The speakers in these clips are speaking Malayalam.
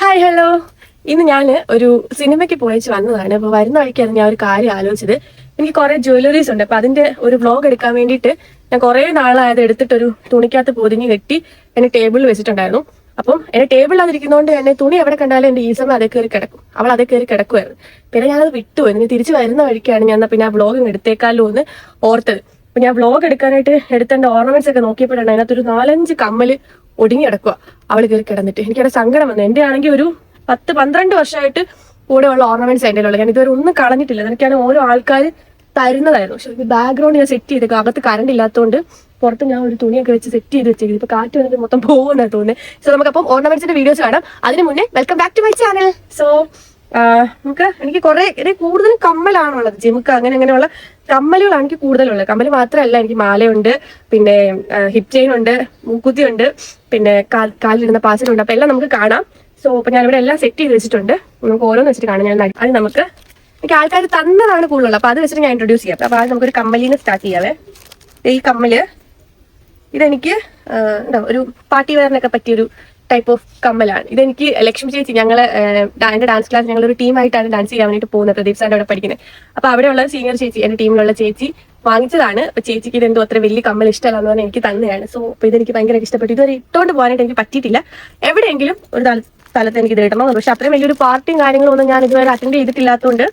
ഹായ് ഹലോ ഇന്ന് ഞാൻ ഒരു സിനിമയ്ക്ക് പോയിച്ച് വന്നതാണ്. അപ്പൊ വരുന്ന വഴിക്കാണ് ഞാൻ ഒരു കാര്യം ആലോചിച്ചത്. എനിക്ക് കുറെ ജ്വല്ലറീസ് ഉണ്ട്. അപ്പൊ അതിന്റെ ഒരു വ്ലോഗ് എടുക്കാൻ വേണ്ടിയിട്ട് ഞാൻ കുറെ നാളായത് എടുത്തിട്ടൊരു തുണിക്കകത്ത് പൊതിഞ്ഞ് കെട്ടി എന്നെ ടേബിളിൽ വെച്ചിട്ടുണ്ടായിരുന്നു. അപ്പം എന്റെ ടേബിളിൽ അതിരിക്കുന്നതുകൊണ്ട് എന്നെ തുണി എവിടെ കണ്ടാലും എന്റെ ഈസമ്മ അതേ കയറി കിടക്കും. അവൾ അതേ കയറി കിടക്കുമായിരുന്നു പിന്നെ ഞാനത് വിട്ടു ഇനി തിരിച്ചു വരുന്ന വഴിക്കാണ് ഞാൻ പിന്നെ ആ വ്ലോഗ് എടുത്തേക്കാലോ എന്ന് ഓർത്തത്. അപ്പൊ ഞാൻ വ്ളോഗ് എടുക്കാനായിട്ട് എടുത്തേണ്ട ഓർണമെന്റ്സ് ഒക്കെ നോക്കിയപ്പോഴാണ് അതിനകത്തൊരു നാലഞ്ച് കമ്മൽ ഒടുങ്ങി കിടക്കുക അവൾ കയറി കിടന്നിട്ട്. എനിക്കവിടെ സങ്കടം വന്നു. എന്റെ ആണെങ്കിൽ ഒരു പത്ത് പന്ത്രണ്ട് വർഷമായിട്ട് കൂടെ ഉള്ള ഓർണമെന്റ്സ് എന്റെ ഉള്ളത് ഞാൻ ഇതുവരെ ഒന്നും കളഞ്ഞിട്ടില്ല. എനിക്കാണ് ഓരോ ആൾക്കാർ തരുന്നതായിരുന്നു. പക്ഷെ ബാക്ക്ഗ്രൗണ്ട് ഞാൻ സെറ്റ് ചെയ്തേക്കും അകത്ത് കറണ്ട് ഇല്ലാത്തതുകൊണ്ട് പുറത്ത് ഞാൻ ഒരു തുണിയൊക്കെ വെച്ച് സെറ്റ് ചെയ്ത് വെച്ചേക്കും. ഇപ്പൊ കാറ്റ് വന്നിട്ട് മൊത്തം പോകുന്ന തോന്നുന്നത് സോ നമുക്ക് അപ്പം ഓർണമെന്റ്സിന്റെ വീഡിയോസ് കാണാം. അതിന് മുന്നേ welcome back to my channel so നമുക്ക് എനിക്ക് കുറെ കൂടുതലും കമ്മലാണുള്ളത്. ജിമുക്ക് അങ്ങനെ അങ്ങനെയുള്ള കമ്മലുകളാണ് എനിക്ക് കൂടുതലുള്ളത്. കമ്മൽ മാത്രമല്ല എനിക്ക് മാലയുണ്ട് പിന്നെ ഹിപ് ചെയിൻ ഉണ്ട് മൂക്കുത്തി ഉണ്ട്. പിന്നെ കാലിലിരുന്ന പാസിലുണ്ട് അപ്പൊ എല്ലാം നമുക്ക് കാണാം. സോ ഞാൻ ഇവിടെ എല്ലാം സെറ്റ് ചെയ്ത് വെച്ചിട്ടുണ്ട്. നമുക്ക് ഓരോന്ന് വെച്ചിട്ട് കാണാം. ഞാൻ അത് നമുക്ക് എനിക്ക് ആൾക്കാർ തന്നതാണ് കൂടുതലുള്ളത്. അപ്പൊ അത് വെച്ചിട്ട് ഞാൻ ഇൻട്രൊഡ്യൂസ് ചെയ്യാം. അപ്പൊ നമുക്ക് നമുക്കൊരു കമ്മലിന് സ്റ്റാർട്ട് ചെയ്യാവേ. ഈ കമ്മൽ ഇതെനിക്ക് എന്താ ഒരു പാർട്ടി വെയറിനൊക്കെ പറ്റിയൊരു ടൈപ്പ് ഓഫ് കമ്മലാണ് ഇതെനിക്ക് ലക്ഷ്മി ചേച്ചി ഞങ്ങൾ എന്റെ ഡാൻസ് ക്ലാസ് ഞങ്ങൾ ഒരു ടീമായിട്ടാണ് ഡാൻസ് ചെയ്യാൻ വേണ്ടിയിട്ട് പോകുന്നത് പ്രദീപ് സാറിന്റെ അവിടെ പഠിക്കുന്നത് അപ്പൊ അവിടെയുള്ള സീനിയർ ചേച്ചി എന്റെ ടീമിലുള്ള ചേച്ചി വാങ്ങിച്ചതാണ്. അപ്പൊ ചേച്ചിക്ക് ഇതെന്തോ അത്ര വലിയ കമ്മൽ ഇഷ്ടമല്ലാന്ന് പറഞ്ഞാൽ എനിക്ക് തന്നെയാണ്. സോ അപ്പൊ ഇതെനിക്ക് ഭയങ്കര ഇഷ്ടപ്പെട്ടു. ഇതുവരെ ഇട്ടോണ്ട് പോകാനായിട്ട് എനിക്ക് പറ്റിയിട്ടില്ല. എവിടെയെങ്കിലും ഒരു സ്ഥല- സ്ഥലത്ത് എനിക്ക് ഇത് കിട്ടണം. പക്ഷെ അത്രയും വലിയൊരു പാർട്ടിയും കാര്യങ്ങളും ഒന്നും ഞാൻ ഇതുവരെ അറ്റൻഡ് ചെയ്തിട്ടില്ലാത്തതുകൊണ്ട്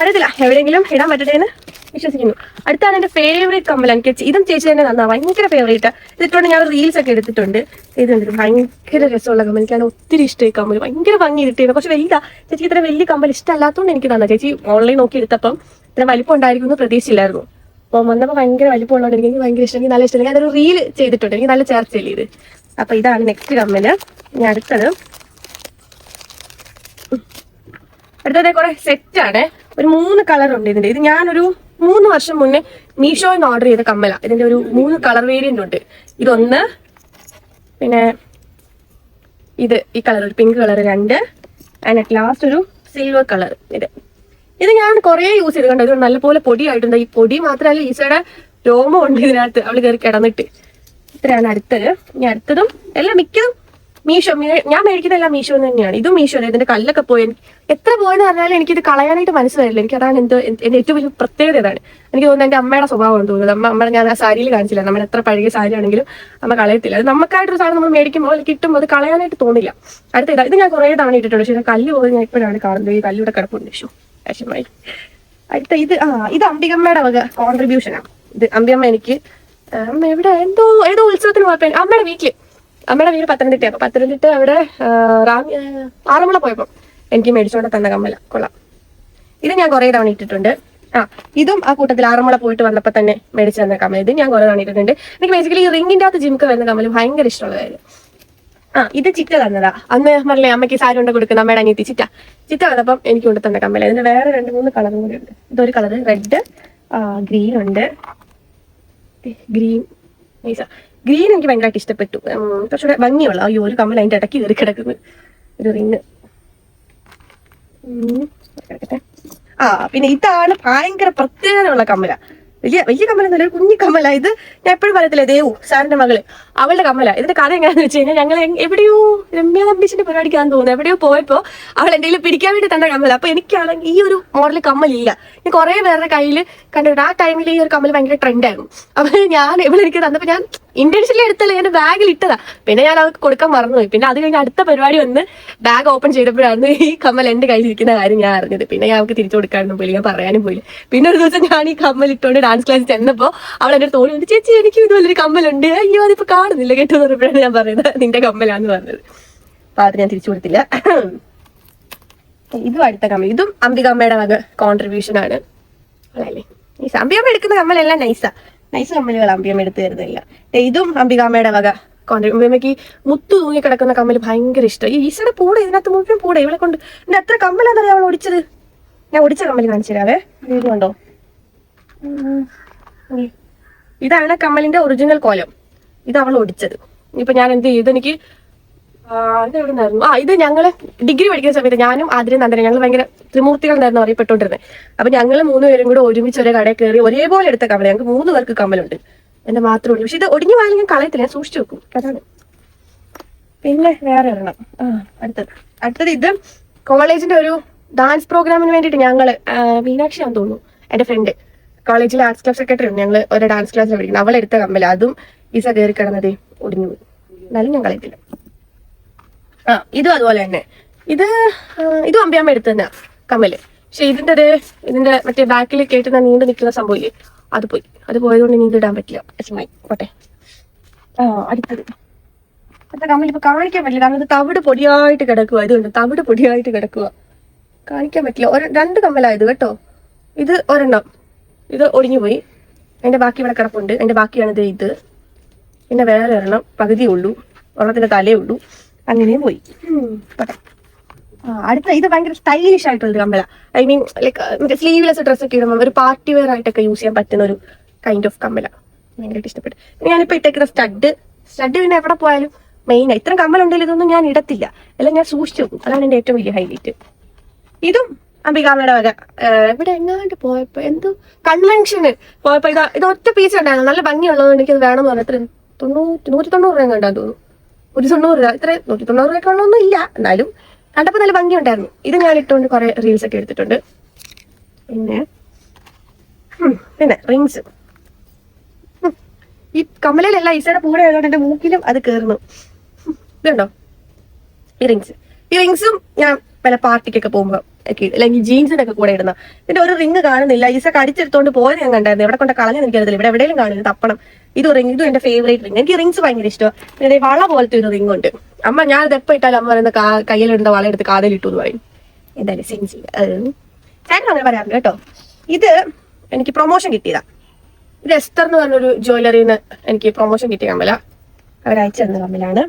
അറിയത്തില്ല. എവിടെയെങ്കിലും ഇടാൻ പറ്റട്ടെ എന്ന് വിശ്വസിക്കുന്നു. അടുത്താണ് എന്റെ ഫേവറേറ്റ് കമ്പലൻ കെച്ചി ഇതും ചേച്ചി തന്നെ തന്നാ ഭയങ്കര ഫേവറേറ്റ് ഇതിട്ടുകൊണ്ട് ഞാൻ റീൽസ് ഒക്കെ എടുത്തിട്ടുണ്ട്. ഇത് കണ്ടിട്ട് ഭയങ്കര രസമുള്ള കമ്മൽ എനിക്കാണ് ഒത്തിരി ഇഷ്ടം ഈ കമ്മൽ ഭയങ്കര ഭംഗി കിട്ടിയത് കുറച്ച് വലിയ ചേച്ചിക്ക് ഇത്ര വലിയ കമ്മൽ ഇഷ്ടമല്ലാത്തതുകൊണ്ട് എനിക്ക് തന്നെ ചേച്ചി ഓൺലൈൻ നോക്കി എടുത്തപ്പം ഇത്ര വലിപ്പം ഉണ്ടായിരിക്കും എന്ന് പ്രതീക്ഷിച്ചില്ലായിരുന്നു. അപ്പോൾ വന്നപ്പോൾ ഭയങ്കര വലിപ്പമുള്ളതുകൊണ്ട് എനിക്ക് ഭയങ്കര ഇഷ്ടം. എനിക്ക് നല്ല ഇഷ്ടം. അതൊരു റീൽ ചെയ്തിട്ടുണ്ട്. എനിക്ക് നല്ല ചേർച്ചയില്ലേ ഇത് അപ്പൊ ഇതാണ് നെക്സ്റ്റ് കമ്മൽ ഞാൻ അടുത്തത്. അടുത്തത് കുറെ സെറ്റ് ആണ്. ഒരു മൂന്ന് കളർ ഉണ്ട് ഇതിന്റെ. ഇത് ഞാനൊരു മൂന്ന് വർഷം മുന്നേ മീഷോയിൽ നിന്ന് ഓർഡർ ചെയ്ത കമ്മല. ഇതിന്റെ ഒരു മൂന്ന് കളർ വേരിയന്റ് ഉണ്ട്. ഇതൊന്ന് പിന്നെ ഇത് ഈ കളർ ഒരു പിങ്ക് കളർ രണ്ട് അറ്റ് ലാസ്റ്റ് ഒരു സിൽവർ കളർ ഇത്. ഇത് ഞാൻ കുറേ യൂസ് ചെയ്ത് കണ്ടു? ഇത് നല്ലപോലെ പൊടിയായിട്ടുണ്ട്. ഈ പൊടി മാത്രമല്ല ഈസയുടെ രോമം ഉണ്ട് ഇതിനകത്ത്. അവൾ കയറി കിടന്നിട്ട്. ഇത്രയാണ് അടുത്തത്. ഇനി അടുത്തതും എല്ലാം മിക്കതും മീഷോ ഞാൻ മേടിക്കുന്നതെല്ലാം മീഷോ തന്നെയാണ്. ഇതും മീഷോ ഇതിന്റെ കല്ലൊക്കെ പോയി. എത്ര പോയെന്ന് പറഞ്ഞാലും ഇത് കളയാനായിട്ട് മനസ്സിലായില്ല എനിക്ക് അതാണ് എന്തോ എന്റെ ഏറ്റവും വലിയ പ്രത്യേകത ഇതാണ്. എനിക്ക് തോന്നുന്നത് എന്റെ അമ്മയുടെ സ്വഭാവമാണ് തോന്നുന്നത്. അമ്മ അമ്മ ഞാൻ ആ സാരിയിൽ കാണിച്ചില്ല. നമ്മൾ എത്ര പഴകിയ സാരി ആണെങ്കിലും അമ്മ കളയത്തില്ല. അത് നമുക്കായിട്ടൊരു സാധനം നമ്മൾ മേടിക്കുമ്പോൾ കിട്ടുമ്പോൾ അത് കളയാനായിട്ട് തോന്നില്ല. അടുത്ത ഇതാ ഇത് ഞാൻ കുറേ തവണ ഇട്ടിട്ടുണ്ട്. പക്ഷേ കല്ല് പോയി ഞാൻ ഇപ്പോഴാണ് കാണുന്നത്. ഈ കല്ലിവിടെ കിടപ്പുണ്ട്. ഷോ വിഷമായി അടുത്ത ഇത് ആ ഇത് അംബികമ്മയുടെ വക കോൺട്രിബ്യൂഷനാണ് ഇത് അമ്പിയമ്മ എനിക്ക് അമ്മ എവിടെ? എന്തോ ഏതോ ഉത്സവത്തിന് പോയപ്പോ അമ്മയുടെ വീട്ടിൽ. അമ്മയുടെ വീട് പത്തനംതിട്ട അപ്പൊ പത്തനംതിട്ട അവിടെ റാം ആറന്മുള പോയപ്പോ എനിക്ക് മേടിച്ചോണ്ട് തന്ന കമ്മല. കൊള്ളാം. ഇത് ഞാൻ കുറെ തവണ ഇട്ടിട്ടുണ്ട്. ആ ഇതും ആ കൂട്ടത്തിൽ ആറന്മുള പോയിട്ട് വന്നപ്പോ തന്നെ മേടിച്ചു തന്ന കമ്മൽ ഇത് ഞാൻ കുറെ തവണ ഇട്ടിട്ടുണ്ട്. എനിക്ക് ബേസിക്കലി ഈ റിങ്ങിന്റെ അകത്ത് ജിമുക്ക് വരുന്ന കമ്മൽ ഭയങ്കര ഇഷ്ടമുള്ള കാര്യം. ആ ഇത് ചിറ്റ തന്നതാ. അന്ന് പറഞ്ഞില്ലേ അമ്മയ്ക്ക് സാരി കൊണ്ട് കൊടുക്കുന്ന അമ്മയുടെ അനിയത്തി ചിറ്റ. ചിറ്റ വന്നപ്പം എനിക്ക് കൊണ്ട് തന്ന കമ്മല. ഇതിന് വേറെ രണ്ട് മൂന്ന് കളറും കൂടി ഉണ്ട്. ഇതൊരു കളർ റെഡ് ഗ്രീൻ ഉണ്ട്. ഗ്രീൻ നൈസാ ഗ്രീൻ എനിക്ക് ഭയങ്കരമായിട്ട് ഇഷ്ടപ്പെട്ടു. കുറച്ചുകൂടെ ഭംഗിയുള്ള അയ്യോ ഒരു കമ്മൽ അതിന്റെ ഇടയ്ക്ക് കയറി കിടക്കുന്നു. ഒരു റിങ്. ആ പിന്നെ ഇതാണ് ഭയങ്കര പ്രത്യേകതയുള്ള കമ്മല. വലിയ വലിയ കമ്മലെന്നല്ല ഒരു കുഞ്ഞു കമ്മല ഇത്. ഞാൻ എപ്പോഴും പറയത്തില്ലേ ദേവു സാറിന്റെ മകൾ. അവളുടെ കമ്മല. ഇതിന്റെ കഥ എങ്ങനെയാന്ന് വെച്ച് കഴിഞ്ഞാൽ ഞങ്ങൾ എവിടെയോ രമ്യ നമ്പീഷിന്റെ പരിപാടിക്കാന്ന് തോന്നുന്നു. എവിടെയോ പോയപ്പോ അവൾ എന്തെങ്കിലും പിടിക്കാൻ വേണ്ടി തന്ന കമ്മല. അപ്പൊ എനിക്കാണെങ്കിൽ ഈ ഒരു മോഡൽ കമ്മലില്ല. ഞാൻ കുറെ പേരുടെ കയ്യിൽ കണ്ടിട്ട് ആ ടൈമിൽ ഈ ഒരു കമ്മൽ ഭയങ്കര ട്രെൻഡായിരുന്നു അപ്പൊ ഞാൻ ഇവിടെ എനിക്ക് തന്നപ്പോ ഞാൻ ഇന്റൻഷനിൽ എടുത്തല്ല. എന്റെ ബാഗിൽ ഇട്ടതാ. പിന്നെ ഞാൻ അവർക്ക് കൊടുക്കാൻ മറന്നുപോയി. പിന്നെ അത് കഴിഞ്ഞ് അടുത്ത പരിപാടി വന്ന് ബാഗ് ഓപ്പൺ ചെയ്തപ്പോഴാണ് ഈ കമ്മൽ എന്റെ കയ്യിൽ ഇരിക്കുന്ന കാര്യം ഞാൻ അറിഞ്ഞത്. പിന്നെ ഞാൻ അവർക്ക് തിരിച്ചു കൊടുക്കാനൊന്നും പോയില്ല. ഞാൻ പറയാനും പോയില്ല. പിന്നെ ഒരു ദിവസം ഞാൻ ഈ കമ്മൽ ഇട്ടുകൊണ്ട് ഡാൻസ് ക്ലാസ് ചെന്നപ്പോ അവൾ എന്റെ വന്നു ചേച്ചി എനിക്ക് ഇതുപോലൊരു കമ്മലുണ്ട്. അയ്യോ അതിപ്പോ കാണുന്നില്ല കേട്ടോ എന്ന് പറഞ്ഞപ്പോഴാണ് ഞാൻ പറയുന്നത്. നിന്റെ കമ്മലാന്ന് പറഞ്ഞത്. അപ്പൊ അത് ഞാൻ തിരിച്ചു കൊടുത്തില്ല. ഇതും അടുത്ത കമ്മൽ. ഇതും അംബികമ്മയുടെ വക കോൺട്രിബ്യൂഷൻ ആണ്. അല്ലേ? നൈസ് എടുക്കുന്ന കമ്മലെല്ലാം നൈസാ നൈസ് കമ്മലുകൾ അമ്പിയമ്മ എടുത്തു തരുന്നില്ല. ഇതും അംബികാമ്മയുടെ വക കോൺട്രിബ്യൂഷൻ അമ്പിയമ്മയ്ക്ക് മുത്തു തൂങ്ങി കിടക്കുന്ന കമ്മൽ ഭയങ്കര ഇഷ്ടം. ഈ ഈശയുടെ പൂടെ ഇതിനകത്ത് മുഴുവൻ പൂടെ. ഇവളെ കൊണ്ട് പിന്നെ എത്ര കമ്മലാന്നറിയാം അവൾ ഒടിച്ചത്? ഞാൻ ഓടിച്ച കമ്മൽ കാണിച്ചു തരാവേ. വീഡിയോ. ഇതാണ് കമ്മലിന്റെ ഒറിജിനൽ കോലം. ഇത് അവൾ ഓടിച്ചത്. ഇപ്പൊ ഞാൻ എന്ത് ചെയ്തു എനിക്ക് ഇത് എവിടെ നിന്നായിരുന്നു ആ ഇത് ഞങ്ങൾ ഡിഗ്രി പഠിക്കുന്ന സമയത്ത് ഞാനും ആദ്യം നന്ദന ഞങ്ങൾ ഭയങ്കര ത്രിമൂർത്തികൾ എന്നായിരുന്നു അറിയപ്പെട്ടുകൊണ്ടിരുന്നത് അപ്പൊ ഞങ്ങൾ മൂന്നുപേരും കൂടെ ഒരുമിച്ച് ഒരേ കടയിൽ കയറി ഒരേപോലെ എടുത്ത കമ്മൽ ഞങ്ങൾക്ക് മൂന്ന് പേർക്ക് കമ്മലുണ്ട്. എന്റെ മാത്രം ഉള്ളൂ. പക്ഷെ ഇത് ഒടിഞ്ഞു പോയാലും ഞാൻ കളയത്തില്ല. ഞാൻ സൂക്ഷിച്ചു വെക്കും. അതാണ്. പിന്നെ വേറെ ഒരെണ്ണം. ആ അടുത്തത്. അടുത്തത് ഇത് കോളേജിന്റെ ഒരു ഡാൻസ് പ്രോഗ്രാമിന് വേണ്ടിയിട്ട് ഞങ്ങൾ മീനാക്ഷി ആണെന്ന് തോന്നുന്നു എന്റെ ഫ്രണ്ട് കോളേജിലെ ആർട്സ് ക്ലബ് സെക്രട്ടറി ഉണ്ട് ഞങ്ങൾ ഒരു ഡാൻസ് ക്ലാസ്സിൽ പഠിക്കുന്നത്. അവൾ എടുത്ത കമ്മല. അതും ഈസ കയറി കിടന്നത് ഒടിഞ്ഞു പോയി. എന്നാലും ഞാൻ കളയത്തില്ല ആ ഇതും അതുപോലെ തന്നെ. ഇത് ഇത് അമ്പിയമ്മ എടുത്തു തന്നെ കമ്മൽ. പക്ഷെ ഇതിന്റെ ഒരു ഇതിന്റെ മറ്റേ ബാക്കിൽ കേട്ടുന്ന നീണ്ടു നിൽക്കുന്ന സംഭവമില്ലേ അത് പോയി. അത് പോയതുകൊണ്ട് ഇനി ഇതിടാൻ പറ്റില്ല. അച്ഛമായി കോട്ടെ ആ അടുത്തത്. അടുത്ത കമ്മൽ ഇപ്പൊ കാണിക്കാൻ പറ്റില്ല. കാരണം ഇത് തവിട് പൊടിയായിട്ട് കിടക്കുക ഇതുണ്ട്. തവിട് പൊടിയായിട്ട് കിടക്കുക കാണിക്കാൻ പറ്റില്ല. ഒരു രണ്ട് കമ്മലായത് കേട്ടോ. ഇത് ഒരെണ്ണം. ഇത് ഒടിഞ്ഞു പോയി. അതിന്റെ ബാക്കി ഇവിടെ കിടപ്പുണ്ട്. അതിന്റെ ബാക്കിയാണ് ഇത് ഇത്. പിന്നെ വേറെ ഒരെണ്ണം പകുതി ഉള്ളൂ. ഒരെണ്ണത്തിന്റെ തലയേ ഉള്ളൂ. അങ്ങനെ പോയി. അടുത്ത ഇത് ഭയങ്കര സ്റ്റൈലിഷ് ആയിട്ടുള്ള ഒരു കമ്മല ഐ മീൻ ലൈക്ക് മറ്റേ സ്ലീവ്ലെസ് ഡ്രസ് ഒക്കെ ഇടുമ്പോൾ ഒരു പാർട്ടി വെയർ ആയിട്ടൊക്കെ യൂസ് ചെയ്യാൻ പറ്റുന്ന ഒരു കൈൻഡ് ഓഫ് കമ്മല ഭയങ്കരമായിട്ട് ഇഷ്ടപ്പെട്ടു ഞാനിപ്പോ ഇട്ടേക്കുന്ന സ്റ്റഡ് സ്റ്റഡ് പിന്നെ എവിടെ പോയാലും മെയിൻ ഇത്രയും കമ്മലുണ്ടെങ്കിൽ ഇതൊന്നും ഞാൻ ഇടത്തില്ല. എല്ലാം ഞാൻ സൂക്ഷിച്ചു വെക്കും. അതാണ് എന്റെ ഏറ്റവും വലിയ ഹൈലൈറ്റ് ഇതും അംബികാമ്മയുടെ വക. ഇവിടെ എങ്ങാണ്ട് പോയപ്പോ എന്തോ കൺവെൻഷന് പോയപ്പോ ഇത് ഒറ്റ പീസ് ഉണ്ടായിരുന്നു. നല്ല ഭംഗിയുള്ളതുകൊണ്ട് എനിക്ക് വേണമെന്ന് പറഞ്ഞു എത്ര തൊണ്ണൂറ്റി നൂറ്റി തൊണ്ണൂറ് രൂപ കണ്ടാന്ന് തോന്നുന്നു. ഒരു തൊണ്ണൂറ് രൂപ. ഇത്ര നൂറ്റി തൊണ്ണൂറ് രൂപ ഉള്ളൊന്നും ഇല്ല എന്നാലും കണ്ടപ്പോ നല്ല ഭംഗിയുണ്ടായിരുന്നു. ഇത് ഞാൻ ഇട്ടുകൊണ്ട് കുറെ റീൽസ് ഒക്കെ എടുത്തിട്ടുണ്ട്. പിന്നെ പിന്നെ റിങ്സ് ഈ കമലയിലല്ല ഈസയുടെ പൂടെ ആയതുകൊണ്ട് എന്റെ മൂക്കിലും അത് കയറുന്നു ഇതുണ്ടോ? ഈ റിങ്സ് ഈ റിങ്സും ഞാൻ പല പാർട്ടിക്കൊക്കെ പോകുമ്പോ ഒക്കെ. അല്ലെങ്കിൽ ജീൻസിനൊക്കെ കൂടെ ഇടുന്ന. ഇതിന്റെ ഒരു റിങ് കാണുന്നില്ല. ഈസ കടിച്ചെടുത്തോണ്ട് പോയത് ഞാൻ കണ്ടായിരുന്നു. എവിടെ കൊണ്ട് കളഞ്ഞു എനിക്കറിയത്തില്ല ഇവിടെ എവിടെയും കാണുന്നു തപ്പണം. ഇത് റിങ് ഇതും എന്റെ ഫേവറേറ്റ് റിങ് എനിക്ക് റിങ്സ് ഭയങ്കര ഇഷ്ടമാണ് പിന്നെ വള പോലത്തെ ഒരു റിങ് ഉണ്ട്. അമ്മ ഞാൻ ഇത് എപ്പോ ഇട്ടാലും അമ്മ പറയുന്ന കയ്യിലിടുന്ന വള എടുത്ത് കാതിലിട്ടു എന്ന് പറയും. എന്തായാലും സെൻസ് ചേട്ടൻ അങ്ങനെ പറയാറില്ല കേട്ടോ. ഇത് എനിക്ക് പ്രൊമോഷൻ കിട്ടിയതാ. ഇത് എസ്തർ എന്ന് പറഞ്ഞൊരു ജ്വല്ലറിന്ന് എനിക്ക് പ്രൊമോഷൻ കിട്ടിയ കമ്മല. അവരയച്ചു തന്ന കമ്മലാണ്.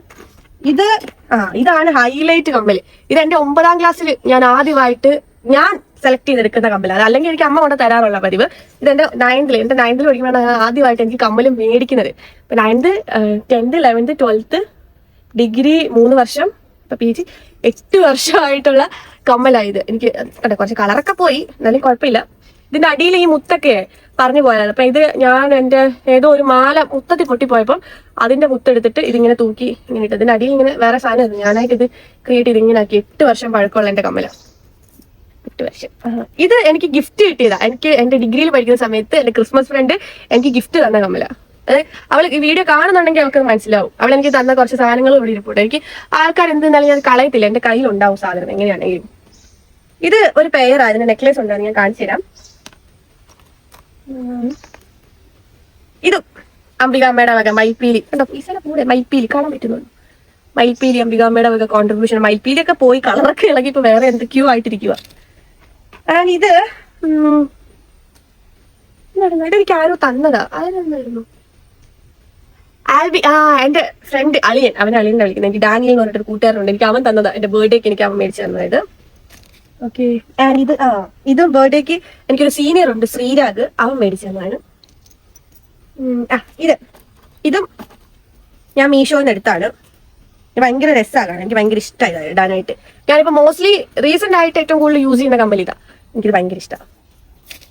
ഇത് ആ ഇതാണ് ഹൈലൈറ്റ് കമ്മൽ ഇത് എന്റെ ഒമ്പതാം ക്ലാസ്സിൽ ഞാൻ ആദ്യമായിട്ട് ഞാൻ സെലക്ട് ചെയ്തെടുക്കുന്ന കമ്മലാണ് അല്ലെങ്കിൽ എനിക്ക് അമ്മ കൊണ്ട് തരാറുള്ള പതിവ്. ഇത് എന്റെ നയൻത്തിൽ എന്റെ നയൻത്തിൽ പഠിക്കുമ്പോഴാണ് ആദ്യമായിട്ട് എനിക്ക് കമ്മൽ മേടിക്കുന്നത്. ഇപ്പൊ ninth tenth eleventh twelfth degree മൂന്ന് വർഷം ഇപ്പൊ പി ജി എട്ട് വർഷമായിട്ടുള്ള കമ്മലായത് എനിക്ക് കുറച്ച് കളറൊക്കെ പോയി. എന്നാലും കുഴപ്പമില്ല. ഇതിന്റെ അടിയിൽ ഈ മുത്തൊക്കെ പറഞ്ഞു പോയതാണ്. അപ്പൊ ഇത് ഞാൻ എന്റെ ഏതോ ഒരു മാല മുത്തത്തിൽ പൊട്ടിപ്പോയപ്പം അതിന്റെ മുത്തെടുത്തിട്ട് ഇതിങ്ങനെ തൂക്കി ഇങ്ങനെ ഇട്ടു. ഇതിന്റെ അടിയിൽ ഇങ്ങനെ വേറെ സാധനം ഞാനായിട്ട് ഇത് ക്രിയേറ്റ് ചെയ്ത് ഇങ്ങനെ ആക്കി. എട്ട് വർഷം പഴക്കമുള്ള എന്റെ കമ്മല. എട്ട് വർഷം. ഇത് എനിക്ക് ഗിഫ്റ്റ് കിട്ടിയതാ. എനിക്ക് എന്റെ ഡിഗ്രിയിൽ പഠിക്കുന്ന സമയത്ത് എന്റെ ക്രിസ്മസ് ഫ്രണ്ട് എനിക്ക് ഗിഫ്റ്റ് തന്ന കമ്മല. അവൾ ഈ വീഡിയോ കാണുന്നുണ്ടെങ്കിൽ അവൾക്ക് മനസ്സിലാവും. അവൾ എനിക്ക് തന്ന കുറച്ച് സാധനങ്ങൾ ഇവിടെ ഇരിപ്പുണ്ട്. എനിക്ക് ആൾക്കാർ എന്തെന്നാലും ഞാൻ കളയത്തില്ല. എന്റെ കയ്യിൽ കയ്യിലുണ്ടാവും സാധനം എങ്ങനെയാണെങ്കിലും. ഇത് ഒരു പെയർ അതിന്റെ നെക്ലേസ് ഉണ്ടായിരുന്നു ഞാൻ കാണിച്ചു തരാം. ഇതും അംബികാമ്മയുടെ വക മയിൽപ്പീലി. കണ്ടോ ഈസയുടെ കൂടെ മൈപ്പീലി കാണാൻ പറ്റുന്നുണ്ട്. മയിൽപ്പീലി അംബികാമ്മയുടെ വക കോൺട്രിബ്യൂഷൻ പോയി കളറൊക്കെ ഇളകി ഇപ്പൊ വേറെ എന്തൊക്കെയോ ആയിട്ടിരിക്കുക എന്തായിരുന്നു? ഇത് എനിക്ക് ആരോ തന്നതാ. ആരെന്നായിരുന്നു? ആൽബി ആ എന്റെ ഫ്രണ്ട് അളിയൻ. അവൻ അളിയനെ വിളിക്കുന്നത്. എനിക്ക് ഡാനിയൽ എന്ന് പറഞ്ഞിട്ട് കൂട്ടുകാരുണ്ട് എനിക്ക് അവൻ തന്നതാ. എന്റെ ബർത്ത്ഡേക്ക് എനിക്ക് അവൻ മേടിച്ചു തന്നത് ഇത് ആ ഇതും ബർത്ത്ഡേക്ക് എനിക്കൊരു സീനിയർ ഉണ്ട് ശ്രീരാഗ്. അവൻ മേടിച്ചതാണ് ഇത്. ഇതും ഞാൻ മീഷോന്ന് എടുത്താണ്. ഭയങ്കര രസമാണ് എനിക്ക് ഭയങ്കര ഇഷ്ടമായി ഇടാനായിട്ട്. ഞാനിപ്പോ മോസ്റ്റ്ലി റീസെന്റ് ആയിട്ട് ഏറ്റവും കൂടുതൽ യൂസ് ചെയ്യുന്ന കമ്പനി എനിക്ക് ഭയങ്കര ഇഷ്ടമാണ്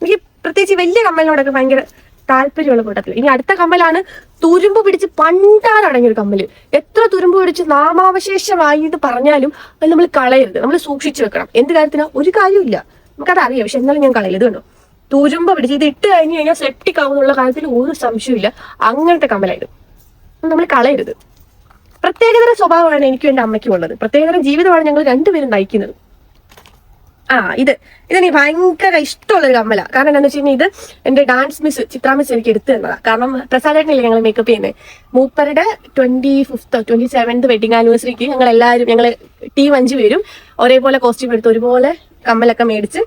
എനിക്ക് പ്രത്യേകിച്ച് വലിയ കമ്മലിനോടൊക്കെ ഭയങ്കര താല്പര്യമുള്ള കൂട്ടത്തിൽ ഇനി അടുത്ത കമ്മലാണ് തുരുമ്പ് പിടിച്ച് പണ്ടാറടങ്ങിയ അടങ്ങിയൊരു കമ്മൽ. എത്ര തുരുമ്പ് പിടിച്ച് നാമാവശേഷമായി എന്ന് പറഞ്ഞാലും അത് നമ്മൾ കളയരുത്. നമ്മൾ സൂക്ഷിച്ചു വെക്കണം. എന്ത് കാര്യത്തിനാ? ഒരു കാര്യമില്ല നമുക്കത് അറിയാം പക്ഷെ എന്നാലും ഞാൻ കളയരുത് കണ്ടോ തുരുമ്പ് പിടിച്ച് ഇത് ഇട്ട് കഴിഞ്ഞ് കഴിഞ്ഞാൽ സെപ്റ്റിക് ആവുന്നുള്ള കാര്യത്തിൽ ഒരു സംശയമില്ല അങ്ങനത്തെ കമ്മലായിരുന്നു. നമ്മൾ കളയരുത്. പ്രത്യേകതര സ്വഭാവമാണ് എനിക്കും എന്റെ അമ്മയ്ക്കും ഉള്ളത്. പ്രത്യേകതര ജീവിതമാണ് ഞങ്ങൾ രണ്ടുപേരും നയിക്കുന്നത്. ആ ഇത് ഇതെനിക്ക് ഭയങ്കര ഇഷ്ടമുള്ള ഒരു കമ്മല. കാരണം എന്താണെന്ന് വെച്ച് കഴിഞ്ഞാൽ ഇത് എന്റെ ഡാൻസ് മിസ് ചിത്ര മിസ് എനിക്ക് എടുത്തു തന്നതാ. കാരണം പ്രസാദേട്ടനില്ലേ ഞങ്ങൾ മേക്കപ്പ് ചെയ്യുന്നത് മൂപ്പരുടെ twenty fifth twenty seventh wedding ആനിവേഴ്സറിക്ക് ഞങ്ങൾ എല്ലാവരും ഞങ്ങൾ ടീം അഞ്ചു പേരും ഒരേപോലെ കോസ്റ്റ്യൂം എടുത്ത് ഒരുപോലെ കമ്മലൊക്കെ മേടിച്ച്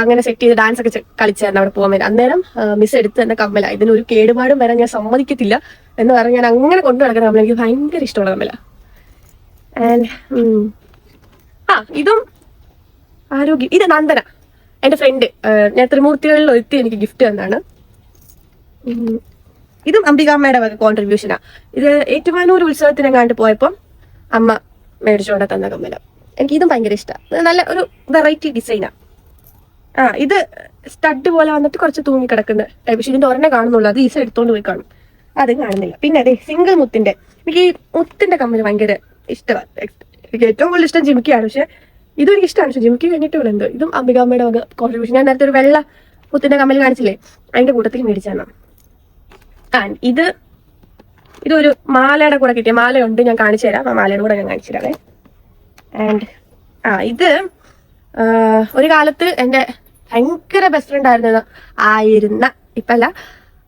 അങ്ങനെ സെറ്റ് ചെയ്ത് ഡാൻസ് ഒക്കെ കളിച്ചായിരുന്നു അവിടെ പോകാൻ വേണ്ടി. അന്നേരം മിസ് എടുത്ത് തന്നെ കമ്മല. ഇതിനൊരു കേടുപാടും വരാൻ ഞാൻ സമ്മതിക്കത്തില്ല എന്ന് പറഞ്ഞ് ഞാൻ അങ്ങനെ കൊണ്ടു നടക്കുന്ന കമ്മല. എനിക്ക് ഭയങ്കര ഇഷ്ടമുള്ള കമ്മല. ആൻഡ് ആ ഇതും ആരോഗ്യം. ഇത് നന്ദന. എന്റെ ഫ്രണ്ട് ഞാൻ ത്രിമൂർത്തികളിൽ ഒരുത്തി എനിക്ക് ഗിഫ്റ്റ് തന്നാണ്. ഇതും അംബികാമ്മയുടെ വക കോൺട്രിബ്യൂഷനാ ഇത് ഏറ്റുമാനൂർ ഉത്സവത്തിനെങ്ങാണ്ട് പോയപ്പം അമ്മ മേടിച്ചുകൊണ്ട് തന്ന കമ്മല. എനിക്ക് ഇതും ഭയങ്കര ഇഷ്ടമാണ് നല്ല ഒരു വെറൈറ്റി ഡിസൈനാ ആ. ഇത് സ്റ്റഡ് പോലെ വന്നിട്ട് കുറച്ച് തൂങ്ങി കിടക്കുന്ന. പക്ഷെ ഇതിന്റെ ഒരെണ്ണ കാണുന്നുള്ളൂ. അത് ഈസ എടുത്തോണ്ട് പോയി കാണും. അത് കാണുന്നില്ല. പിന്നെ അതെ സിംഗിൾ മുത്തിന്റെ. എനിക്ക് ഈ മുത്തിന്റെ കമ്മൽ ഭയങ്കര ഇഷ്ടമാണ് എനിക്ക് ഏറ്റവും കൂടുതൽ ഇഷ്ടം ജിമിക്കാണ് പക്ഷെ ഇതും എനിക്ക് ഇഷ്ടമാണ് പക്ഷെ ജിമിക്ക് കഴിഞ്ഞിട്ടുള്ള എന്തോ ഇതും അംബികാമ്മയുടെ വക കോൺട്രിബ്യൂഷൻ ഞാൻ നേരത്തെ ഒരു വെള്ള മുത്തിന്റെ കമ്മൽ കാണിച്ചില്ലേ? അതിന്റെ കൂട്ടത്തിൽ മേടിച്ചാണ് ആ ഇത് ഇതൊരു മാലയുടെ കൂടെ കിട്ടിയ മാലയുണ്ട് ഞാൻ കാണിച്ചു തരാം. ആ മാലയുടെ കൂടെ ഞാൻ കാണിച്ചു തരാവേ. ആൻഡ് ആ ഇത് ഒരു കാലത്ത് എന്റെ ഭയങ്കര ബെസ്റ്റ് ഫ്രണ്ട് ആയിരുന്ന ആയിരുന്ന ഇപ്പല്ല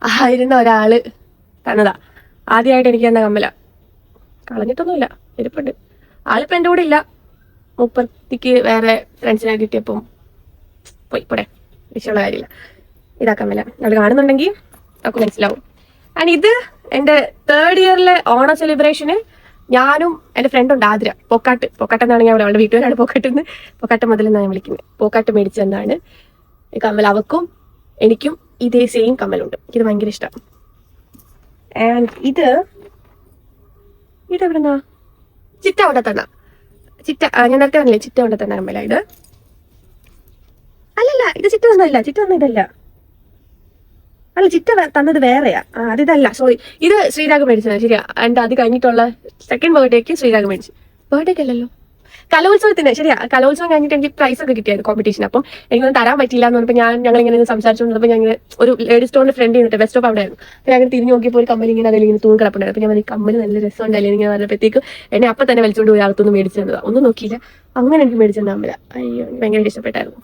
ആയിരുന്ന ഒരാൾ തന്നതാ. ആദ്യമായിട്ട് എനിക്ക് തന്ന കമ്മല. കളഞ്ഞിട്ടൊന്നുമില്ല ഇരിപ്പുണ്ട്. ആളിപ്പോ എന്റെ കൂടെ ഇല്ല. മുപ്പത്തിക്ക് വേറെ ഫ്രണ്ട്സിനെ കിട്ടിയപ്പം പോയി പോടെ. വിഷയമുള്ള കാര്യമില്ല. ഇതാക്കാൻ മേല നമ്മൾ കാണുന്നുണ്ടെങ്കിൽ നമുക്ക് മനസ്സിലാവും. ആൻഡ് ഇത് എന്റെ തേർഡ് ഇയറിലെ ഓണ സെലിബ്രേഷന് ഞാനും എന്റെ ഫ്രണ്ടുണ്ട് ആതിര. പൊക്കാട്ട്. പൊക്കാട്ട് എന്നാണ് ഞാൻ അവളുടെ വീട്ടുകാരാണ് പൊക്കാട്ട് എന്ന്. പൊക്കാട്ട് മുതൽ ഞാൻ വിളിക്കുന്നത്. പൊക്കാട്ട് മേടിച്ചെന്നാണ് കമ്മൽ അവക്കും എനിക്കും ഇതേ സെയിം കമ്മലുണ്ട്. ഇത് ഭയങ്കര ഇഷ്ടമാണ് ആൻഡ് ഇത് ഇതെവിടുന്നാ? ചിറ്റ അവിടെ തന്നെ ചിറ്റ ഞാൻ നേരത്തെ ചിറ്റ കൊണ്ട് തന്നെ അമ്മല ഇത്? അല്ലല്ല ഇത് ചിറ്റ തന്നതല്ല ചിറ്റ തന്ന ഇതല്ല അല്ല ചിറ്റ തന്നത് വേറെയാ. അതിതല്ല സോറി ഇത് ശ്രീരാഗ് മേടിച്ചതാണ് ശരിയാ. എന്റെ അത് കഴിഞ്ഞിട്ടുള്ള സെക്കൻഡ് ബർത്ത്ഡേക്ക് ശ്രീരാഗ് മേടിച്ചു. ബർത്ത്ഡേക്ക് അല്ലല്ലോ കലോത്സവത്തിന് ശരിയാ കലോത്സവം കഴിഞ്ഞിട്ട് എനിക്ക് പ്രൈസ് ഒക്കെ കിട്ടിയത് കോമ്പറ്റീഷൻ അപ്പം എനിക്കൊന്നും തരാൻ പറ്റില്ല എന്ന് പറഞ്ഞപ്പോൾ ഞാൻ ഞങ്ങൾ ഇങ്ങനെ സംസാരിച്ചുകൊണ്ടിരുന്നപ്പോൾ ഞാൻ ഒരു ലേഡി സ്റ്റോറിന്റെ ഫ്രണ്ട് ചെയ്തിട്ട് ബെസ്റ്റ് ഓഫ് അവിടെ ആയിരുന്നു അപ്പോൾ ഞാൻ തിരിഞ്ഞു നോക്കിയപ്പോൾ ഒരു കമ്പനി ഇങ്ങനെ അതിൽ ഇങ്ങനെ തൂങ്ങി കിടപ്പുണ്ടായിരുന്നു അപ്പോൾ ഞാൻ ഈ കമ്പനി നല്ല രസമുണ്ടല്ലേ ഇങ്ങനെ പറഞ്ഞപ്പോഴത്തേക്ക് എന്നെ അപ്പം തന്നെ വലിച്ചുകൊണ്ട് പോയി അകത്തൊന്നും മേടിച്ചു തന്നതാണ് ഒന്നും നോക്കിയില്ല. അങ്ങനെ എനിക്ക് മേടിച്ചു തന്നാമില്ല അയ്യോ ഭയങ്കര ഇഷ്ടപ്പെട്ടായിരുന്നു.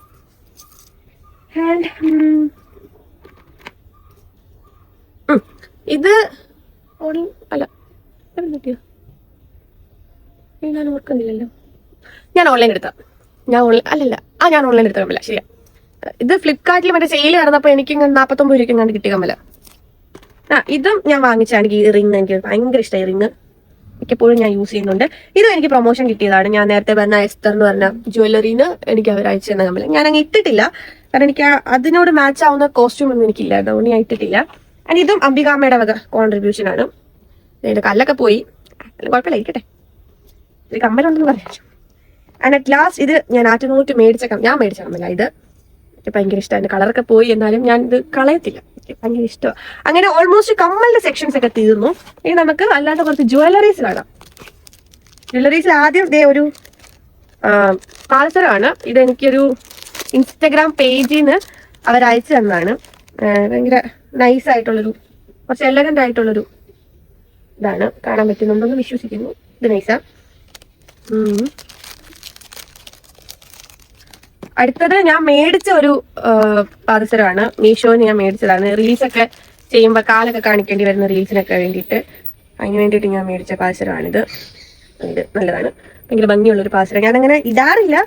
ഇത് അല്ല കിട്ടിയോ ഞാൻ ഓർക്കുന്നില്ലല്ലോ. ഞാൻ ഓൺലൈൻ എടുത്ത ഞാൻ ഓൺലൈൻ അല്ലല്ല. ആ ഞാൻ ഓൺലൈൻ എടുത്ത കമ്മല ശരിയാ. ഇത് ഫ്ലിപ്കാർട്ടിൽ മറ്റേ സെയിൽ നടന്നപ്പോൾ എനിക്ക് നാൽപ്പത്തൊമ്പത് രൂപയ്ക്ക് കണ്ട് കിട്ടിയ കമ്മല. ആ ഇതും ഞാൻ വാങ്ങിച്ചാണ് ഈ റിങ് എനിക്ക് ഭയങ്കര ഇഷ്ടമായി റിങ് മിക്കപ്പോഴും ഞാൻ യൂസ് ചെയ്യുന്നുണ്ട്. ഇതും എനിക്ക് പ്രൊമോഷൻ കിട്ടിയതാണ്. ഞാൻ നേരത്തെ പറഞ്ഞ എസ്തർ എന്ന് പറഞ്ഞ ജ്വല്ലറിന്ന് എനിക്ക് അവർ അയച്ചു തന്ന കമ്മല. ഞാൻ അങ്ങ് ഇട്ടിട്ടില്ല. കാരണം എനിക്ക് അതിനോട് മാച്ച് ആവുന്ന കോസ്റ്റ്യൂം ഒന്നും എനിക്കില്ല അതുകൊണ്ട് ഞാൻ ഇട്ടിട്ടില്ല. ആൻഡ് ഇതും അംബികാമ്മയുടെ വക കോൺട്രിബ്യൂഷൻ ആണ്. കല്ലൊക്കെ പോയി. കുഴപ്പമില്ല ഇരിക്കട്ടെ. ഒരു കമ്മലുണ്ടെന്ന് പറയാം. ആൻഡ് അറ്റ് ലാസ്റ്റ് ഇത് ഞാൻ ആറ്റുനോട്ട് മേടിച്ച ഞാൻ മേടിച്ച കമ്മല ഇത് എനിക്ക് ഭയങ്കര ഇഷ്ടമാണ് കളറൊക്കെ പോയി എന്നാലും ഞാൻ ഇത് കളയത്തില്ല. ഭയങ്കര ഇഷ്ടമാണ് അങ്ങനെ ഓൾമോസ്റ്റ് കമ്മലിന്റെ സെക്ഷൻസ് ഒക്കെ തീർന്നു. ഇനി നമുക്ക് അല്ലാതെ കുറച്ച് ജ്വല്ലറീസ് കാണാം. ജ്വല്ലറീസിൽ ആദ്യം ഇതേ ഒരു പാൽസരമാണ് ഇത് എനിക്കൊരു ഇൻസ്റ്റഗ്രാം പേജിൽ നിന്ന് അവർ അയച്ചു തന്നതാണ്. ഭയങ്കര നൈസ് ആയിട്ടുള്ളൊരു കുറച്ച് എലഗന്റ് ആയിട്ടുള്ളൊരു ഇതാണ്. കാണാൻ പറ്റുന്നുണ്ടെന്ന് വിശ്വസിക്കുന്നു. ഇത് നൈസാ. അടുത്തത് ഞാൻ മേടിച്ച ഒരു പാദസരമാണ്. മീഷോന്ന് ഞാൻ മേടിച്ചതാണ്. റീൽസ് ഒക്കെ ചെയ്യുമ്പോൾ കാലൊക്കെ കാണിക്കേണ്ടി വരുന്ന റീൽസിനൊക്കെ വേണ്ടിയിട്ട് അതിന് വേണ്ടിയിട്ട് ഞാൻ മേടിച്ച പാദസരമാണിത്. ഇത് നല്ലതാണ്. ഭയങ്കര ഭംഗിയുള്ള ഒരു പാദസരം. അങ്ങനെ ഇടാറില്ല.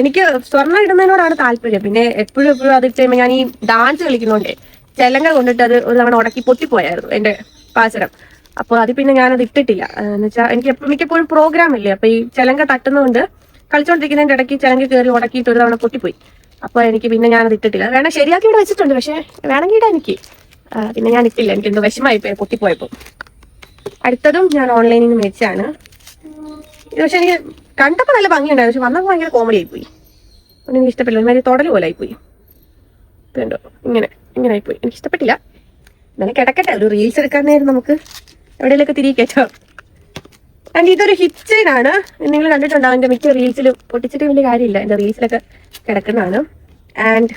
എനിക്ക് സ്വർണം ഇടുന്നതിനോടാണ് താല്പര്യം. പിന്നെ എപ്പോഴും എപ്പോഴും അത് ചെയ്യുമ്പോൾ ഞാൻ ഈ ഡാൻസ് കളിക്കുന്നോണ്ടേ ചെലങ്ക കൊണ്ടിട്ട് അത് ഒരു തവണ ഉടക്കി പൊട്ടിപ്പോയായിരുന്നു എന്റെ പാചകം അപ്പോൾ അത് പിന്നെ ഞാനത് ഇട്ടിട്ടില്ല. എന്ന് വെച്ചാൽ എനിക്ക് മിക്കപ്പോഴും പ്രോഗ്രാം ഇല്ലേ? അപ്പോൾ ഈ ചെലങ്ക തട്ടുന്നതുകൊണ്ട് കളിച്ചോണ്ടിരിക്കുന്നതിന്റെ ഇടയ്ക്ക് ചിലങ്കി കയറി ഉടക്കിയിട്ട് ഒരു തവണ പൊട്ടിപ്പോയി. അപ്പൊ എനിക്ക് പിന്നെ ഞാനത് ഇട്ടിട്ടില്ല. വേണം ശരിയാക്കി ഇവിടെ വെച്ചിട്ടുണ്ട്. പക്ഷെ വേണമെങ്കിൽ ഇടാൻ എനിക്ക് പിന്നെ ഞാൻ ഇട്ടില്ല. എനിക്ക് എന്തോ വിഷമായി പോയി പൊട്ടിപ്പോയപ്പോൾ അടുത്തതും ഞാൻ ഓൺലൈനിൽ നിന്ന് മേടിച്ചാണ് ഇത് പക്ഷെ എനിക്ക് കണ്ടപ്പോ നല്ല ഭംഗിയുണ്ടായിരുന്നു. പക്ഷെ വന്നപ്പോൾ ഭയങ്കര കോമഡി ആയിപ്പോയി അതുകൊണ്ട് എനിക്ക് ഇഷ്ടപ്പെട്ടില്ല. ഒരുമാതിരി തുടൽ പോലെ ആയിപ്പോയി ഇതുണ്ടോ ഇങ്ങനെ ഇങ്ങനെ ആയിപ്പോയി എനിക്ക് ഇഷ്ടപ്പെട്ടില്ല. എന്നാലും കിടക്കട്ടെ. ഒരു റീൽസ് എടുക്കാൻ നേരം നമുക്ക്. എവിടെയെങ്കിലൊക്കെ തിരികെ കയറ്റാം ആൻഡ് ഇതൊരു ഹിറ്റ് ആണ്. നിങ്ങൾ കണ്ടിട്ടുണ്ടാവും എന്റെ മിക്ക റീൽസിലും പൊട്ടിച്ചിട്ട് വലിയ കാര്യമില്ല. എന്റെ റീൽസിലൊക്കെ കിടക്കുന്നതാണ്. ആൻഡ്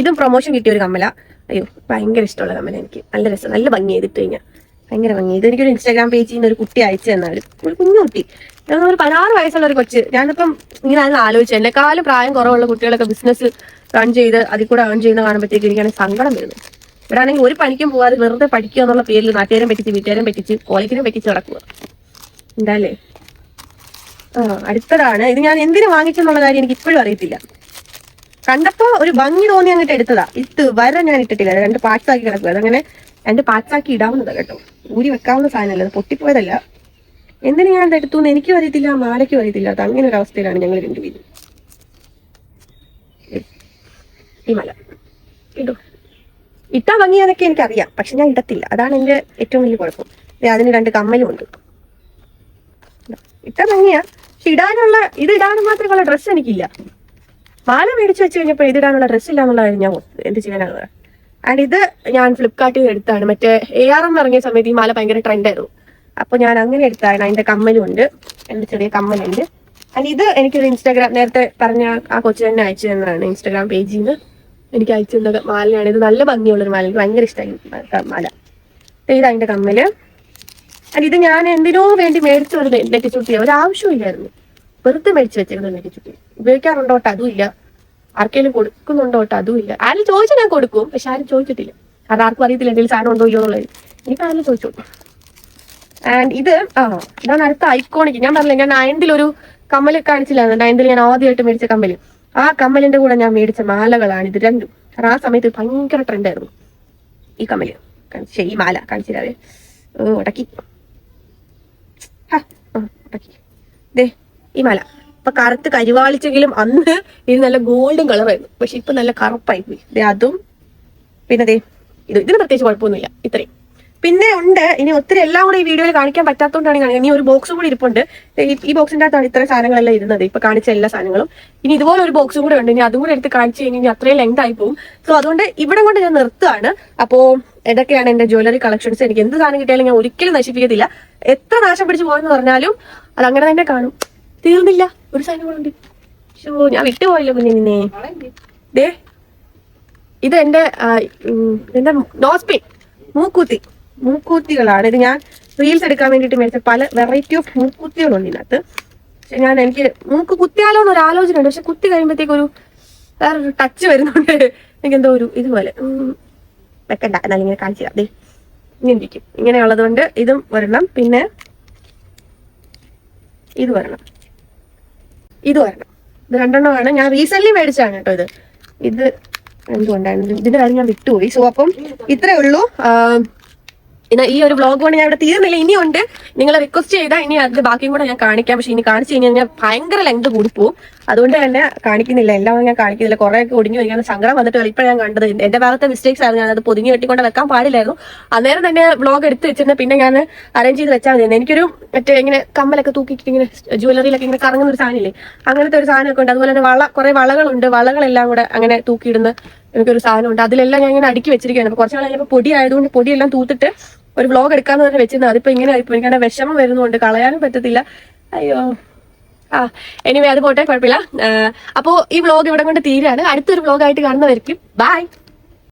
ഇതും പ്രൊമോഷൻ കിട്ടിയ ഒരു കമ്മല. അയ്യോ ഭയങ്കര ഇഷ്ടമുള്ള കമ്മല എനിക്ക്. നല്ല രസം. നല്ല ഭംഗി ചെയ്തിട്ട് കഴിഞ്ഞാൽ ഭയങ്കര ഭംഗി ഇത് എനിക്കൊരു ഇൻസ്റ്റാഗ്രാം പേജിൽ നിന്ന് ഒരു കുട്ടി അയച്ചു തന്നാൽ ഒരു കുഞ്ഞു കുട്ടി. ഒരു പതിനാറ് വയസ്സുള്ള ഒരു കൊച്ച്. ഞാനിപ്പം ഇങ്ങനെ അതിന് ആലോചിച്ചു എന്നെക്കാളും പ്രായം കുറവുള്ള കുട്ടികളൊക്കെ ബിസിനസ് റൺ ചെയ്ത് അതിൽ കൂടെ ഏൺ ചെയ്യുന്ന കാണുമ്പോഴത്തേക്ക് എനിക്കാണെങ്കിൽ സങ്കടം വരുന്നത്. ഇവിടെ ആണെങ്കിൽ ഒരു പണിക്കും പോകാതെ വെറുതെ പഠിക്കുക എന്നുള്ള പേരിൽ നാട്ടുകാരും പറ്റിച്ച് വീട്ടുകാരും പറ്റിച്ച് കോളേജിനും പറ്റിച്ച് നടക്കുക. എന്താല്ലേ ആ അടുത്തതാണ്. ഇത് ഞാൻ എന്തിനു വാങ്ങിച്ചെന്നുള്ള കാര്യം എനിക്ക് ഇപ്പോഴും അറിയത്തില്ല. കണ്ടപ്പോ ഒരു ഭംഗി തോന്നി അങ്ങോട്ട് എടുത്തതാ. ഇട്ട് വരെ ഞാൻ ഇട്ടിട്ടില്ല. രണ്ട് പാർട്സ് ആക്കി കിടക്കുക അതങ്ങനെ രണ്ട് പാർട്സ് ആക്കി ഇടാവുന്നതാ കേട്ടോ. ഊരി വെക്കാവുന്ന സാധനമല്ല. അത് പൊട്ടിപ്പോയതല്ല. എന്തിനു ഞാൻ അത് എടുത്തു എന്ന് എനിക്കും അറിയത്തില്ല മാലയ്ക്കും അറിയത്തില്ല. അത് അങ്ങനെ ഒരു അവസ്ഥയിലാണ് ഞങ്ങൾ രണ്ടുപേരും. ഈ മല. ഇടൂ. ഇട്ടാ ഭംഗിയാന്നൊക്കെ എനിക്കറിയാം. പക്ഷെ ഞാൻ ഇടത്തില്ല. അതാണ് എന്റെ ഏറ്റവും വലിയ കുഴപ്പം. അതിന് രണ്ട് കമ്മലും ഉണ്ട്. ഇട്ട ഭംഗിയാ. പക്ഷെ ഇടാനുള്ള ഇത് ഇടാനും മാത്രമുള്ള ഡ്രസ്സ് എനിക്കില്ല. മാല മേടിച്ച് വെച്ച് കഴിഞ്ഞപ്പോൾ ഇടാനുള്ള ഡ്രസ്സ് ഇല്ല എന്നുള്ളതാണ് ഞാൻ എന്ത് ചെയ്യാനാണ്? ആൻഡ് ഇത് ഞാൻ ഫ്ലിപ്കാർട്ടിൽ നിന്ന് എടുത്താണ്. മറ്റേ എ ആർ എം ഇറങ്ങിയ സമയത്ത് ഈ മാല ഭയങ്കര ട്രെൻഡായിരുന്നു അപ്പൊ ഞാൻ അങ്ങനെ എടുത്താണ് അതിന്റെ കമ്മലും ഉണ്ട് എന്റെ ചെറിയ കമ്മലുണ്ട്. ആൻഡ് ഇത് എനിക്കൊരു ഇൻസ്റ്റാഗ്രാം നേരത്തെ പറഞ്ഞ ആ കൊച്ചു തന്നെ അയച്ചു തന്നതാണ് ഇൻസ്റ്റാഗ്രാം പേജിൽ നിന്ന്. എനിക്ക് അയച്ചു തന്ന മാലയാണ്. ഇത് നല്ല ഭംഗിയുള്ളൊരു മാല. എനിക്ക് ഭയങ്കര ഇഷ്ടമായി. മാല. ഇത് അതിന്റെ കമ്മൽ. ആൻഡ് ഇത് ഞാൻ എന്തിനോ വേണ്ടി മേടിച്ച ഒരു നെറ്റിച്ചുട്ടിയാണ് ഒരു ആവശ്യമില്ലായിരുന്നു. വെറുതെ മേടിച്ചു വെച്ചിരുന്നു നെറ്റിച്ചുട്ടി. ഉപയോഗിക്കാറുണ്ടോ അതും ഇല്ല. ആർക്കെങ്കിലും കൊടുക്കുന്നുണ്ടോ അതും ഇല്ല. ആരും ചോദിച്ചാൽ ഞാൻ കൊടുക്കും. പക്ഷെ ആരും ചോദിച്ചിട്ടില്ല. അത് ആർക്കും അറിയത്തില്ല എന്തെങ്കിലും സാധനം ഉണ്ടോ ഇല്ലയോ എന്നുള്ളത്. എനിക്ക് ആരും ചോദിച്ചു. ആൻഡ് ഇത് ആ ഇതാണ് അടുത്ത ഐക്കോണിക്. ഞാൻ പറഞ്ഞില്ല ഞാൻ നയൻതിൽ ഒരു കമ്മൽ കാണിച്ചില്ലായിരുന്നു. നയൻതിൽ ഞാൻ ആദ്യമായിട്ട് മേടിച്ച കമ്മൽ. ആ കമ്മലിന്റെ കൂടെ ഞാൻ മേടിച്ച മാലകളാണ് ഇത് രണ്ടും. കാരണം ആ സമയത്ത് ഭയങ്കര ട്രെൻഡായിരുന്നു ഈ കമ്മൽ. കാണിച്ചേ ഈ മാല കാണിച്ചില്ലാതെ ഉടക്കി ദേ ഈ മല. ഇപ്പൊ കറുത്ത് കരിവാളിച്ചെങ്കിലും അന്ന് ഇത് നല്ല ഗോൾഡൻ കളറായിരുന്നു പക്ഷെ ഇപ്പൊ നല്ല കറുപ്പായി പോയി. ദേ അതും പിന്നെ ദേ ഇത്. ഇതിന് പ്രത്യേകിച്ച് കുഴപ്പമൊന്നുമില്ല. ഇത്രയും. പിന്നെ ഉണ്ട്. ഇനി ഒത്തിരി എല്ലാം കൂടെ ഈ വീഡിയോയിൽ കാണിക്കാൻ പറ്റാത്തതുകൊണ്ടാണ് കാണിക്കുന്നത് ഇനി ഒരു ബോക്സ് കൂടി ഇരിപ്പുണ്ട്. ഈ- ബോക്സിന്റെ അകത്താണ് ഇത്ര സാധനങ്ങളെല്ലാം ഇരുന്നത്. ഇപ്പൊ കാണിച്ച എല്ലാ സാധനങ്ങളും. ഇനി ഇതുപോലെ ഒരു ബോക്സും കൂടെ ഉണ്ട്. ഇനി അതും കൂടെ എടുത്ത് കാണിച്ചു കഴിഞ്ഞാൽ അത്രയും ലെങ്ത് ആയി പോകും. സോ അതുകൊണ്ട് ഇവിടെ കൊണ്ട് ഞാൻ നിർത്തുകയാണ് അപ്പോ ഇതൊക്കെയാണ് എന്റെ ജ്വല്ലറി കളക്ഷൻസ് എനിക്ക് എന്ത് സാധനം കിട്ടിയാലും ഞാൻ ഒരിക്കലും നശിപ്പിക്കത്തില്ല. എത്ര നാശം പിടിച്ചു പോയെന്ന് പറഞ്ഞാലും അത് അങ്ങനെ തന്നെ കാണും. തീർന്നില്ല. ഒരു സാധനം കൂടെ ഷോ ഞാൻ വിട്ടുപോയല്ലോ പിന്നെ നിന്നെ. ദേ ഇത് എന്റെ എന്റെ നോസ്പിൻ മൂക്കുത്തി. മൂക്കുത്തികളാണ് ഇത് ഞാൻ റീൽസ് എടുക്കാൻ വേണ്ടിയിട്ട് മേടിച്ച പല വെറൈറ്റി ഓഫ് മൂക്കുത്തികളുണ്ട് ഇതിനകത്ത്. പക്ഷെ ഞാൻ എനിക്ക് മൂക്ക് കുത്തിയാലോ എന്നൊരു ആലോചന ഉണ്ട് പക്ഷെ കുത്തി കഴിയുമ്പോഴത്തേക്ക് ഒരു വേറൊരു ടച്ച് വരുന്നുണ്ട്. എനിക്ക് എന്തോ ഒരു ഇതുപോലെ. വെക്കണ്ട. എന്നാലും ഇങ്ങനെ കാണിച്ചു അതെ ഇങ്ങനെ ഇരിക്കും. ഇങ്ങനെയുള്ളത് കൊണ്ട് ഇതും വരണം പിന്നെ ഇത് വരണം ഇത് വരണം ഇത് രണ്ടെണ്ണം വേണം ഞാൻ റീസെന്റ് മേടിച്ചാണ് കേട്ടോ ഇത്. ഇത് എന്തുകൊണ്ടായിരുന്നു? ഇതിന്റെ കാര്യം ഞാൻ വിട്ടുപോയി. സോ അപ്പം ഇത്രേ ഉള്ളൂ. ആം, ഇന്ന് ഈ ഒരു വ്ളോഗ് കൊണ്ട് ഞാൻ ഇവിടെ തീർന്നില്ല ഇനിയുണ്ട്. നിങ്ങൾ റിക്വസ്റ്റ് ചെയ്താൽ ഇനി അതിന്റെ ബാക്കിയും കൂടെ ഞാൻ കാണിക്കാം. പക്ഷെ ഇനി കാണിച്ചു കഴിഞ്ഞാൽ ഞാൻ ഭയങ്കര ലെങ്ത് കൂടിപ്പോവും അതുകൊണ്ട് തന്നെ കാണിക്കുന്നില്ല. എല്ലാം ഞാൻ കാണിക്കുന്നില്ല. കുറെ ഒക്കെ ഒടിഞ്ഞു വരികയാണ് സങ്കടം വന്നിട്ട് ഇപ്പോൾ ഞാൻ കണ്ടത്. എന്റെ ഭാഗത്തെ മിസ്റ്റേക്സ് ആയിരുന്നു. ഞാൻ അത് പൊതിഞ്ഞു കെട്ടിക്കൊണ്ട് വെക്കാൻ പാടില്ലായിരുന്നു. അന്നേരം തന്നെ വ്ളോഗ് എടുത്ത് വെച്ചിരുന്ന പിന്നെ ഞാൻ അറേഞ്ച് ചെയ്ത് വെച്ചാൽ മതി എനിക്കൊരു മറ്റേ ഇങ്ങനെ കമ്മലൊക്കെ തൂക്കിയിട്ട് ഇങ്ങനെ ജ്വല്ലറിയിലൊക്കെ ഇങ്ങനെ കറങ്ങുന്ന ഒരു സാധനമില്ലേ? അങ്ങനത്തെ ഒരു സാധനമൊക്കെ ഉണ്ട്. അതുപോലെ തന്നെ വള കുറെ വളകളുണ്ട്. വളകളെല്ലാം കൂടെ അങ്ങനെ തൂക്കിയിടുന്ന എനിക്കൊരു സാധനമുണ്ട്. അതിലെല്ലാം ഞാൻ ഇങ്ങനെ അടുക്കി വെച്ചിരിക്കുകയാണ്. അപ്പൊ കുറച്ച് നാൾ കഴിഞ്ഞപ്പോൾ പൊടി ആയതുകൊണ്ട് പൊടിയെല്ലാം തൂത്തിട്ട് ഒരു വ്ളോഗ് എടുക്കാന്ന് പറഞ്ഞ് വെച്ചിരുന്നത്. അതിപ്പോ ഇങ്ങനെ ആയിപ്പോ എനിക്ക് അങ്ങനെ വിഷമം വരുന്നുണ്ട്. കളയാനും പറ്റത്തില്ല. അയ്യോ. ആ എനിവേ അത് പോട്ടെ. കുഴപ്പമില്ല. അപ്പോ ഈ വ്ളോഗ് ഇവിടെ കൊണ്ട് തീരാണ്. അടുത്തൊരു വ്ലോഗായിട്ട് കാണുന്നവരിക്കും. ബൈ